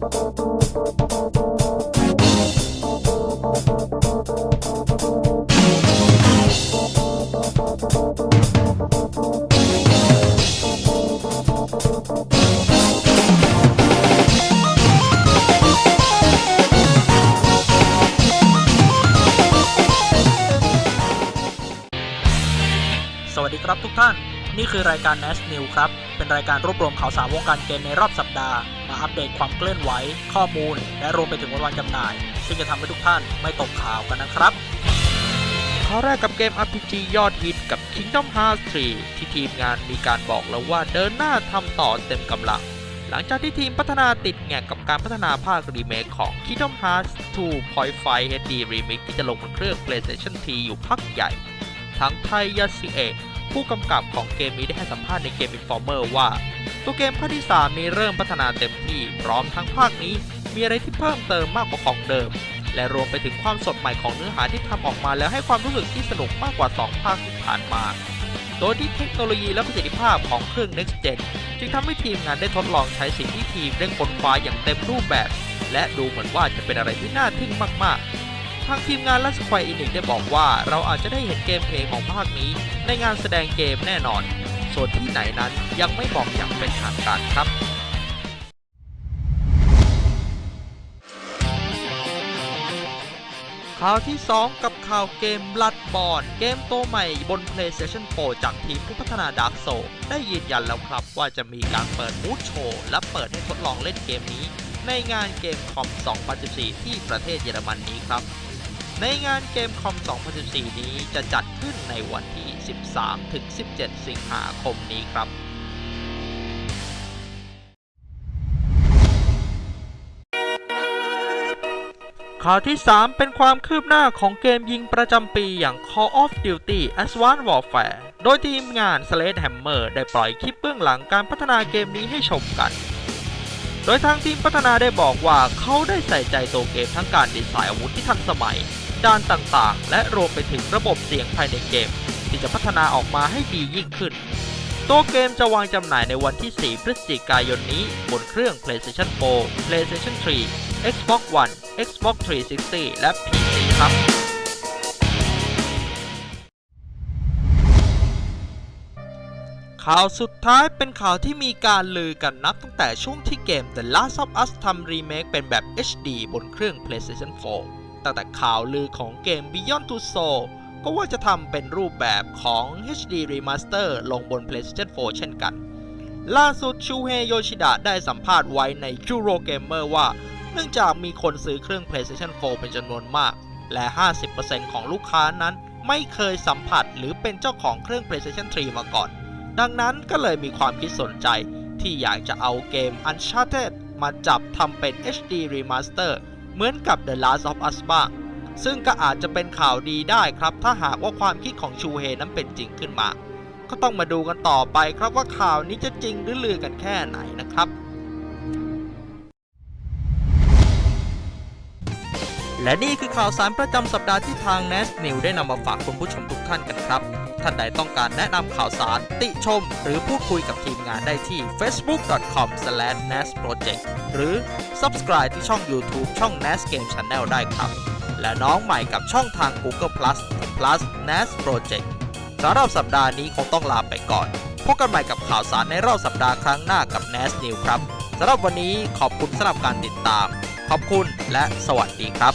สวัสดีครับทุกท่าน นี่คือรายการ Nash New ครับ เป็นรายการรวบรวมข่าวสารวงการเกมในรอบสัปดาห์ มาอัปเดตความเคลื่อนไหว ข้อมูล และรวมไปถึงวันวันจำหน่าย ซึ่งจะทำให้ทุกท่านไม่ตกข่าวกันนะครับข้อแรกกับเกม RPG ยอดฮิตกับ Kingdom Hearts 3 ที่ทีมงานมีการบอกแล้วว่าเดินหน้าทำต่อเต็มกำลัง หลังจากที่ทีมพัฒนาติดแงกกับการพัฒนาภาครีเมคของ Kingdom Hearts 2.5 HD Remake ที่จะลงบนเครื่อง PlayStation 3อยู่พักใหญ่ ทั้งไทยาซิเอะ ผู้กำกับของเกมนี้ได้ให้สัมภาษณ์ในเกม Informer ว่า ตัวเกมภาคที่ 3 นี้เริ่มพัฒนาเต็มที่พร้อมทั้งภาคนี้ มีอะไรที่เพิ่มเติมมากกว่าของเดิม และรวมไปถึงความสดใหม่ของเนื้อหาที่ทำออกมาแล้วให้ความรู้สึกที่สนุกมากกว่า 2 ภาคที่ผ่านมา โดยที่เทคโนโลยีและประสิทธิภาพของเครื่อง Next Gen จึงทำให้ทีมงานได้ทดลองใช้สิ่งที่ทีมได้ค้นคว้าอย่างเต็มรูปแบบ และดูเหมือนว่าจะเป็นอะไรที่น่าทึ่งมากๆ ทางทีมงานและสควออินิกได้บอกว่าเราอาจจะได้เห็นเกมเพลย์ของภาคนี้ ในงานแสดงเกมแน่นอน ส่วนที่ไหนนั้นยังไม่บอกอย่างเป็นทางการครับข่าวที่ 2 กับข่าวเกม Bloodborne เกมตัวใหม่บน PlayStation 4 จากทีมผู้พัฒนา Dark Souls ได้ยืนยันแล้วครับว่าจะมีการเปิดบูธโชว์ และเปิดให้ทดลองเล่นเกมนี้ ในงานเกมคอม 2014 ที่ประเทศเยอรมันนี้ครับ ในงานเกมคอม 2014 นี้จะจัดขึ้นในวันที่ 13-17 สิงหาคมนี้ครับ ข่าวที่ 3 เป็นความคืบหน้าของเกมยิงประจำปีอย่าง Call of Duty Advanced Warfare โดยทีมงาน Sledgehammer ได้ปล่อยคลิปเบื้องหลังการพัฒนาเกมนี้ให้ชมกันโดยทางทีมพัฒนาได้บอกว่าเขาได้ใส่ใจตัวเกมทั้งการดีไซน์อาวุธที่ทันสมัย ด้านต่างๆ และรวมไปถึงระบบเสียงภายในเกม ที่จะพัฒนาออกมาให้ดียิ่งขึ้น ตัวเกมจะวางจำหน่ายในวันที่ 4 พฤศจิกายนนี้ บนเครื่อง PlayStation 4 PlayStation 3 Xbox One Xbox 360 และ PC ครับข่าวสุดท้ายเป็นข่าวที่มีการลือกันนับตั้งแต่ช่วงที่เกม The Last of Us ทำรีเมคเป็นแบบ HD บนเครื่อง PlayStation 4 ตั้งแต่ข่าวลือของเกม Beyond Two Souls ก็ว่าจะทำเป็นรูปแบบของ HD Remaster ลงบน PlayStation 4 เช่นกัน ล่าสุดชูเฮโยชิดะได้สัมภาษณ์ไว้ใน Eurogamer ว่า เนื่องจากมีคนซื้อเครื่อง PlayStation 4 เป็นจำนวนมาก และ 50%ของลูกค้านั้นไม่เคยสัมผัสหรือเป็นเจ้าของเครื่อง PlayStation 3 มาก่อน ดังนั้นก็เลยมีความคิดสนใจที่อยากจะเอาเกม Uncharted มาจับทำเป็น HD Remaster เหมือนกับ The Last of Us บ้าง ซึ่งก็อาจจะเป็นข่าวดีได้ครับ ถ้าหากว่าความคิดของชูเฮนั้นเป็นจริงขึ้นมา ก็ต้องมาดูกันต่อไปครับว่าข่าวนี้จะจริงหรือลือกันแค่ไหนนะครับ และนี่คือข่าวสารประจำสัปดาห์ที่ทาง n a s New ได้นำมาฝากคุณผู้ชมทุกท่านกันครับ ท่านใดต้องการแนะนำข่าวสารติชม หรือพูดคุยกับทีมงานได้ที่ facebook.com/nasproject หรือ subscribe ที่ช่อง YouTube ช่อง nas game channel ได้ครับ และน้องใหม่กับช่องทาง Google Plus plus nas project สำหรับสัปดาห์นี้คงต้องลาไปก่อน พบกันใหม่กับข่าวสารในรอบสัปดาห์ครั้งหน้ากับ nas New ครับสำหรับวันนี้ขอบคุณสำหรับการติดตาม ขอบคุณและสวัสดีครับ